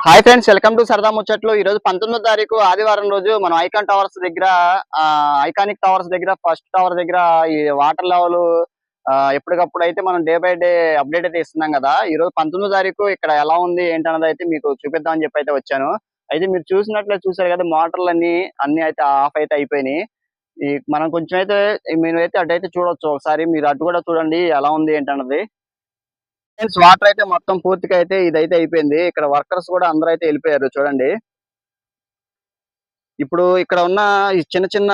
Hi friends welcome to సరదా ముచ్చట్లు ఈ రోజు పంతొమ్మిదో తారీఖు ఆదివారం రోజు మనం ఐకాన్ టవర్స్ దగ్గర ఆ, ఐకానిక్ టవర్స్ దగ్గర ఫస్ట్ టవర్ దగ్గర ఈ వాటర్ లెవెల్ ఎప్పటికప్పుడు అయితే మనం డే బై డే అప్డేట్ అయితే ఇస్తున్నాం కదా. ఈ రోజు పంతొమ్మిదో తారీఖు ఇక్కడ ఎలా ఉంది ఏంటన్నది అయితే మీకు చూపిద్దామని చెప్పి అయితే వచ్చాను. అయితే మీరు చూసినట్లే చూసారు కదా మోటార్లు అన్ని అన్ని అయితే ఆఫ్ అయితే అయిపోయినాయి. మనం కొంచెం అయితే మీరు అయితే అటు అయితే చూడొచ్చు. ఒకసారి మీరు అటు కూడా చూడండి ఎలా ఉంది ఏంటన్నది. ఫ్రెండ్స్ వాటర్ అయితే మొత్తం పూర్తిగా అయితే ఇదైతే అయిపోయింది. ఇక్కడ వర్కర్స్ కూడా అందరూ అయితే వెళ్ళిపోయారు చూడండి. ఇప్పుడు ఇక్కడ ఉన్న ఈ చిన్న చిన్న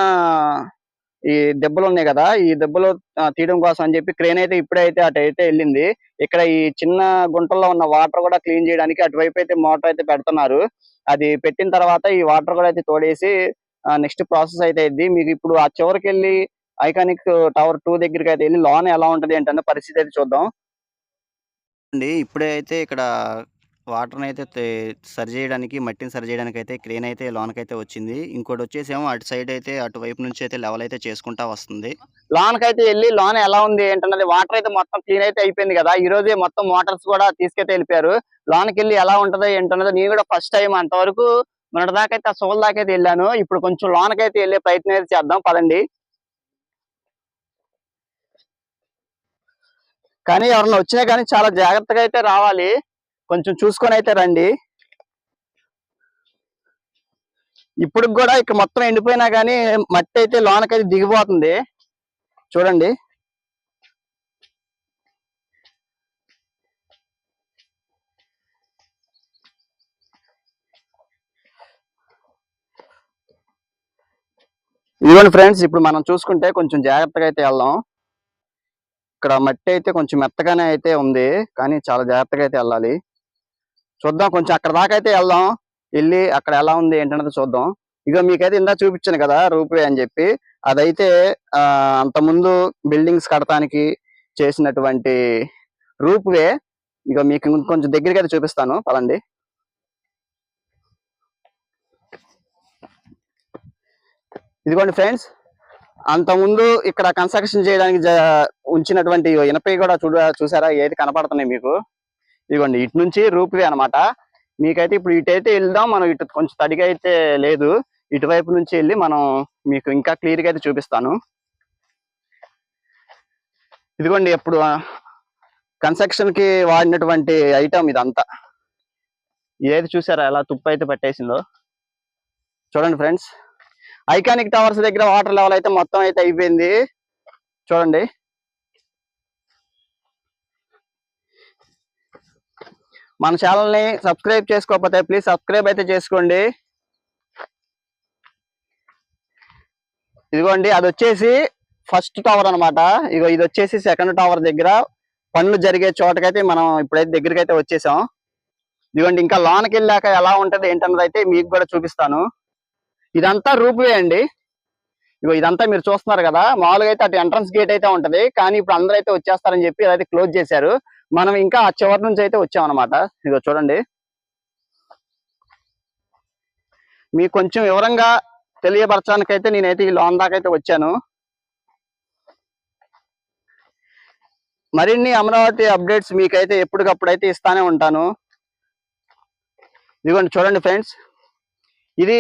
ఈ దెబ్బలు ఉన్నాయి కదా ఈ దెబ్బలు తీయడం కోసం అని చెప్పి క్రేన్ అయితే ఇప్పుడే అయితే అటు అయితే వెళ్ళింది. ఇక్కడ ఈ చిన్న గుంటల్లో ఉన్న వాటర్ కూడా క్లీన్ చేయడానికి అటువైపు అయితే మోటార్ అయితే పెడుతున్నారు. అది పెట్టిన తర్వాత ఈ వాటర్ కూడా అయితే తోడేసి నెక్స్ట్ ప్రాసెస్ అయితే అయింది మీకు ఇప్పుడు ఆ చివరికి వెళ్ళి ఐకానిక్ టవర్ టూ దగ్గరికి అయితే వెళ్ళి లోన్ ఎలా ఉంటది ఏంటన్న పరిస్థితి అయితే చూద్దాం. అండి. ఇప్పుడే అయితే ఇక్కడ వాటర్ అయితే సరి చేయడానికి మట్టిని సరి చేయడానికి అయితే క్రేన్ అయితే లోనకి అయితే వచ్చింది. ఇంకోటి వచ్చేసేమో అటు సైడ్ అయితే అటువైపు నుంచి అయితే లెవెల్ అయితే చేసుకుంటా వస్తుంది. లోన్కి అయితే వెళ్ళి లోన్ ఎలా ఉంది ఏంటన్నది వాటర్ అయితే మొత్తం క్లీన్ అయితే అయిపోయింది కదా. ఈ రోజే మొత్తం మోటార్స్ కూడా తీసుకైతే వెళ్ళిపోయారు. లోన్కి వెళ్ళి ఎలా ఉంటదో ఏంటన్నది నేను కూడా ఫస్ట్ టైం అంతవరకు మొన్నటి దాకా అయితే ఆ సోల్ దాకా అయితే వెళ్ళాను. ఇప్పుడు కొంచెం లోనకైతే వెళ్ళే ప్రయత్నం అయితే చేద్దాం. పదండి. కానీ ఎవరన్నా వచ్చినా కానీ చాలా జాగ్రత్తగా అయితే రావాలి. కొంచెం చూసుకొని అయితే రండి. ఇప్పుడు కూడా ఇక్కడ మొత్తం ఎండిపోయినా కానీ మట్టి అయితే లోనకైతే దిగిపోతుంది. చూడండి. ఇదిగోండి ఫ్రెండ్స్ ఇప్పుడు మనం చూసుకుంటే కొంచెం జాగ్రత్తగా అయితే వెళ్దాం. ఇక్కడ మట్టి అయితే కొంచెం మెత్తగానే అయితే ఉంది కానీ చాలా జాగ్రత్తగా అయితే వెళ్ళాలి. చూద్దాం కొంచెం అక్కడ దాకా అయితే వెళ్దాం. వెళ్ళి అక్కడ ఎలా ఉంది ఏంటన్నది చూద్దాం. ఇక మీకైతే ఇందా చూపించాను కదా రూపే అని చెప్పి. అదైతే అంతకుముందు బిల్డింగ్స్ కడటానికి చేసినటువంటి రూప్వే. ఇక మీకు కొంచెం దగ్గరికి అయితే చూపిస్తాను. పదండి. ఇదిగోండి ఫ్రెండ్స్ అంతకుముందు ఇక్కడ కన్స్ట్రక్షన్ చేయడానికి జ- ఉంచినటువంటి ఇనపై కూడా చూడ చూసారా? ఏది కనపడుతున్నాయి మీకు? ఇదిగోండి ఇటు నుంచి రూపువే అన్నమాట. మీకైతే ఇప్పుడు ఇటు అయితే వెళ్దాం మనం ఇటు కొంచెం తడిగా అయితే లేదు. ఇటువైపు నుంచి వెళ్ళి మనం మీకు ఇంకా క్లియర్గా అయితే చూపిస్తాను. ఇదిగోండి ఇప్పుడు కన్స్ట్రక్షన్కి వాడినటువంటి ఐటమ్ ఇదంతా. ఏది చూసారా? ఎలా తుప్పు అయితే పట్టేసిందో. చూడండి ఫ్రెండ్స్ ఐకానిక్ టవర్స్ దగ్గర వాటర్ లెవెల్ అయితే మొత్తం అయితే అయిపోయింది. చూడండి. మన ఛానల్ని సబ్స్క్రైబ్ చేసుకోకపోతే ప్లీజ్ సబ్స్క్రైబ్ అయితే చేసుకోండి. ఇదిగోండి అది వచ్చేసి ఫస్ట్ టవర్ అన్నమాట. ఇగో ఇది వచ్చేసి సెకండ్ టవర్ దగ్గర పనులు జరిగే చోటకైతే మనం ఇప్పుడైతే దగ్గరికి అయితే వచ్చేసాం. ఇదిగోండి ఇంకా లోనకి వెళ్ళాక ఎలా ఉంటది ఏంటన్నది అయితే మీకు కూడా చూపిస్తాను. ఇదంతా రూపువే అండి. ఇగో ఇదంతా మీరు చూస్తున్నారు కదా మామూలుగా అయితే అటు ఎంట్రన్స్ గేట్ అయితే ఉంటది కానీ ఇప్పుడు అందరూ అయితే వచ్చేస్తారని చెప్పి అదైతే క్లోజ్ చేశారు. మనం ఇంకా ఆ చివరి నుంచి అయితే వచ్చాం అనమాట ఇగో చూడండి. మీకు కొంచెం వివరంగా తెలియపరచడానికి అయితే నేనైతే ఈ లోన్ దాకా అయితే వచ్చాను. మరిన్ని అమరావతి అప్డేట్స్ మీకైతే ఎప్పటికప్పుడు అయితే ఇస్తానే ఉంటాను. ఇదిగోండి చూడండి ఫ్రెండ్స్. ఇది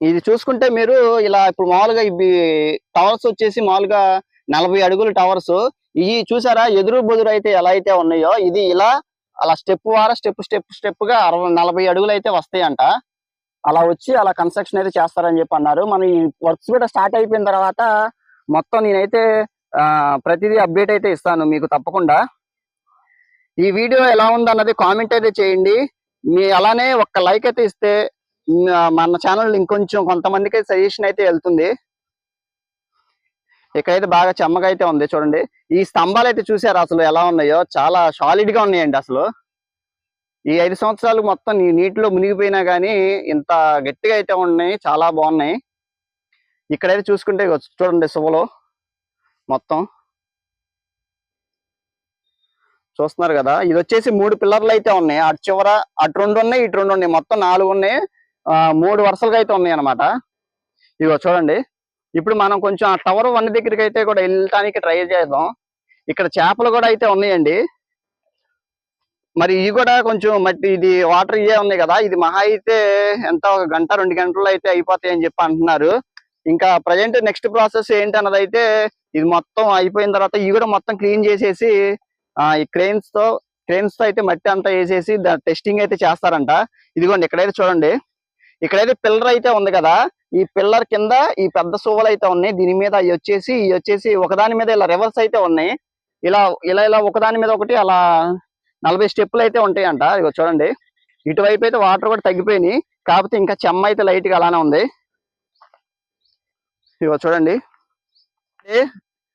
ఇది చూసుకుంటే మీరు ఇలా ఇప్పుడు మామూలుగా ఇవి టవర్స్ వచ్చేసి మామూలుగా నలభై అడుగుల టవర్స్. ఇవి చూసారా ఎదురు బుదురు అయితే ఎలా అయితే ఉన్నాయో ఇది ఇలా అలా స్టెప్ వారా స్టెప్ స్టెప్ స్టెప్గా అరవై నలభై అడుగులు అయితే వస్తాయంట. అలా వచ్చి అలా కన్స్ట్రక్షన్ అయితే చేస్తారని చెప్పి అన్నారు. మన ఈ వర్క్స్ కూడా స్టార్ట్ అయిపోయిన తర్వాత మొత్తం నేనైతే ఆ, ప్రతిదీ అప్డేట్ అయితే ఇస్తాను మీకు తప్పకుండా. ఈ వీడియో ఎలా ఉందన్నది కామెంట్ అయితే చేయండి. మీ అలానే ఒక్క లైక్ అయితే ఇస్తే మన ఛానల్ ఇంకొంచెం కొంతమందికి సజెషన్ అయితే వెళ్తుంది. ఇక్కడైతే బాగా చెమ్మగా అయితే ఉంది చూడండి. ఈ స్తంభాలు అయితే చూసారు అసలు ఎలా ఉన్నాయో? చాలా సాలిడ్గా ఉన్నాయండి అసలు. ఈ ఐదు సంవత్సరాలు మొత్తం నీటిలో మునిగిపోయినా గానీ ఇంత గట్టిగా అయితే ఉన్నాయి. చాలా బాగున్నాయి. ఇక్కడైతే చూసుకుంటే చూడండి శుభలో మొత్తం. చూస్తున్నారు కదా? ఇది వచ్చేసి మూడు పిల్లర్లు అయితే ఉన్నాయి. అటు చివర అటు రెండు ఉన్నాయి ఇటు రెండు ఉన్నాయి. మొత్తం నాలుగు ఉన్నాయి. మూడు వరుసలుగా అయితే ఉన్నాయి అన్నమాట ఇగో చూడండి. ఇప్పుడు మనం కొంచెం ఆ టవర్ వన్ దగ్గరికి అయితే కూడా వెళ్ళటానికి ట్రై చేద్దాం. ఇక్కడ చేపలు కూడా అయితే ఉన్నాయండి. మరి ఇవి కూడా కొంచెం మట్టి ఇది వాటర్ ఇవే ఉన్నాయి కదా. ఇది మహా అయితే ఎంత? ఒక గంట రెండు గంటల్లో అయితే అయిపోతాయి అని చెప్పి అంటున్నారు. ఇంకా ప్రజెంట్ నెక్స్ట్ ప్రాసెస్ ఏంటి అన్నది అయితే ఇది మొత్తం అయిపోయిన తర్వాత ఇవి కూడా మొత్తం క్లీన్ చేసేసి ఈ క్రెయిన్స్తో క్రెయిన్స్తో అయితే మట్టి అంతా వేసేసి టెస్టింగ్ అయితే చేస్తారంట. ఇదిగోండి ఇక్కడైతే చూడండి. ఇక్కడైతే పిల్లర్ అయితే ఉంది కదా ఈ పిల్లర్ కింద ఈ పెద్ద సువ్వలు అయితే ఉన్నాయి. దీని మీద అవి వచ్చేసి ఇవి వచ్చేసి ఒకదాని మీద ఇలా రివర్స్ అయితే ఉన్నాయి. ఇలా ఇలా ఇలా ఒకదాని మీద ఒకటి అలా నలభై స్టెప్పులు అయితే ఉంటాయంట. ఇక చూడండి. ఇటువైపు అయితే వాటర్ కూడా తగ్గిపోయినాయి. కాకపోతే ఇంకా చెమ్మ అయితే లైట్గా అలానే ఉంది. ఇగో చూడండి. ఏ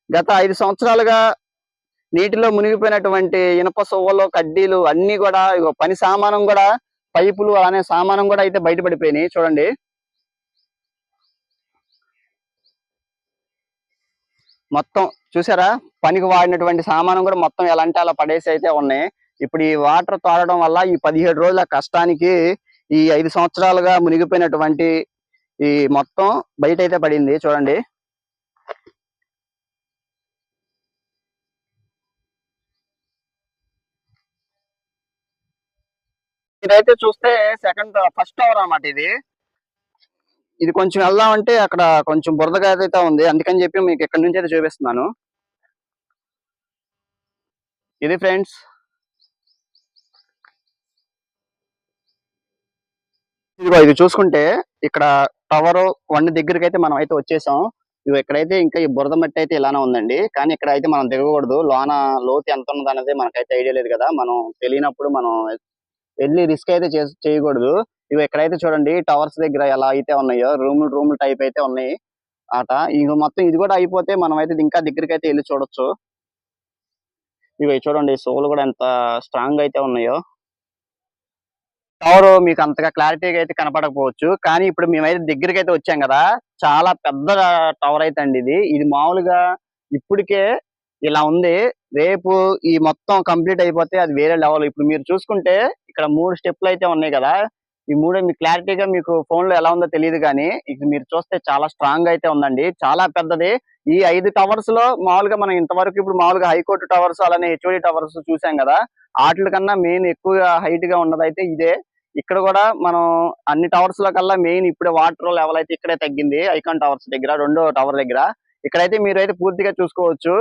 గత ఐదు సంవత్సరాలుగా నీటిలో మునిగిపోయినటువంటి ఇనప సువ్వలు కడ్డీలు అన్ని కూడా ఇగో పని సామానం కూడా పైపులు అలానే సామానం కూడా అయితే బయటపడిపోయినాయి. చూడండి. మొత్తం చూసారా? పనికి వాడినటువంటి సామానం కూడా మొత్తం ఎలా అంటే అలా పడేసి అయితే ఉన్నాయి. ఇప్పుడు ఈ వాటర్ తాగడం వల్ల ఈ పదిహేడు రోజుల కష్టానికి ఈ ఐదు సంవత్సరాలుగా మునిగిపోయినటువంటి ఈ మొత్తం బయట అయితే పడింది. చూడండి. ఇదైతే చూస్తే సెకండ్ ఫస్ట్ టవర్ అన్నమాట ఇది. ఇది కొంచెం వెళ్దామంటే అక్కడ కొంచెం బురదగా అయితే ఉంది. అందుకని చెప్పి మీకు ఇక్కడ నుంచి అయితే చూపిస్తున్నాను. ఇది ఫ్రెండ్స్. ఇదిగో ఇది చూసుకుంటే ఇక్కడ టవర్ వన్ దగ్గరికి అయితే మనం అయితే వచ్చేసాం. ఇవి ఇక్కడైతే ఇంకా ఈ బురద మట్టి అయితే ఇలానే ఉందండి. కానీ ఇక్కడ అయితే మనం దిగకూడదు లోన లోతు ఎంత ఉన్నది అనేది మనకైతే ఐడియా లేదు కదా. మనం తెలియనప్పుడు మనం వెళ్ళి రిస్క్ అయితే చేస్- చేయకూడదు. ఇవి ఎక్కడైతే చూడండి టవర్స్ దగ్గర ఎలా అయితే ఉన్నాయో రూములు రూములు టైప్ అయితే ఉన్నాయి. ఆట ఇంక మొత్తం ఇది కూడా అయిపోతే మనం అయితే ఇంకా దగ్గరికి అయితే వెళ్ళి చూడొచ్చు. ఇవి చూడండి సోలు కూడా ఎంత స్ట్రాంగ్ అయితే ఉన్నాయో. టవర్ మీకు అంతగా క్లారిటీగా అయితే కనపడకపోవచ్చు. కానీ ఇప్పుడు మేమైతే దగ్గరికి అయితే వచ్చాం కదా చాలా పెద్ద టవర్ అయితే అండి ఇది. ఇది మామూలుగా ఇప్పటికే ఇలా ఉంది. రేపు ఈ మొత్తం కంప్లీట్ అయిపోతే అది వేరే లెవెల్ ఇప్పుడు మీరు చూసుకుంటే ఇక్కడ మూడు స్టెప్లు అయితే ఉన్నాయి కదా. ఈ మూడు మీకు క్లారిటీగా మీకు ఫోన్లో ఎలా ఉందో తెలియదు కానీ ఇది మీరు చూస్తే చాలా స్ట్రాంగ్ అయితే ఉందండి. చాలా పెద్దది. ఈ ఐదు టవర్స్లో మామూలుగా మనం ఇంతవరకు ఇప్పుడు మామూలుగా హైకోర్టు టవర్స్ అలానే హెచ్ఓడి టవర్స్ చూసాం కదా వాటి కన్నా మెయిన్ ఎక్కువగా హైట్గా ఉన్నదైతే ఇదే. ఇక్కడ కూడా మనం అన్ని టవర్స్లో కల్లా మెయిన్ ఇప్పుడే వాటర్ లెవెల్ అయితే ఇక్కడే తగ్గింది. ఐకాన్ టవర్స్ దగ్గర రెండో టవర్ దగ్గర. ఇక్కడైతే మీరు అయితే పూర్తిగా చూసుకోవచ్చు.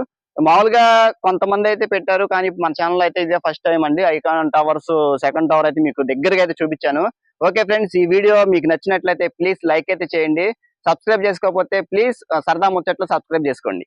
మామూలుగా కొంతమంది అయితే పెట్టారు కానీ మన ఛానల్ అయితే ఇదే ఫస్ట్ టైం అండి. ఐకాన్ టవర్స్ సెకండ్ టవర్ అయితే మీకు దగ్గరగా అయితే చూపించాను. ఓకే ఫ్రెండ్స్ ఈ వీడియో మీకు నచ్చినట్లయితే ప్లీజ్ లైక్ అయితే చేయండి. సబ్స్క్రైబ్ చేసుకోకపోతే ప్లీజ్ సరదా ముచ్చట్లు సబ్స్క్రైబ్ చేసుకోండి.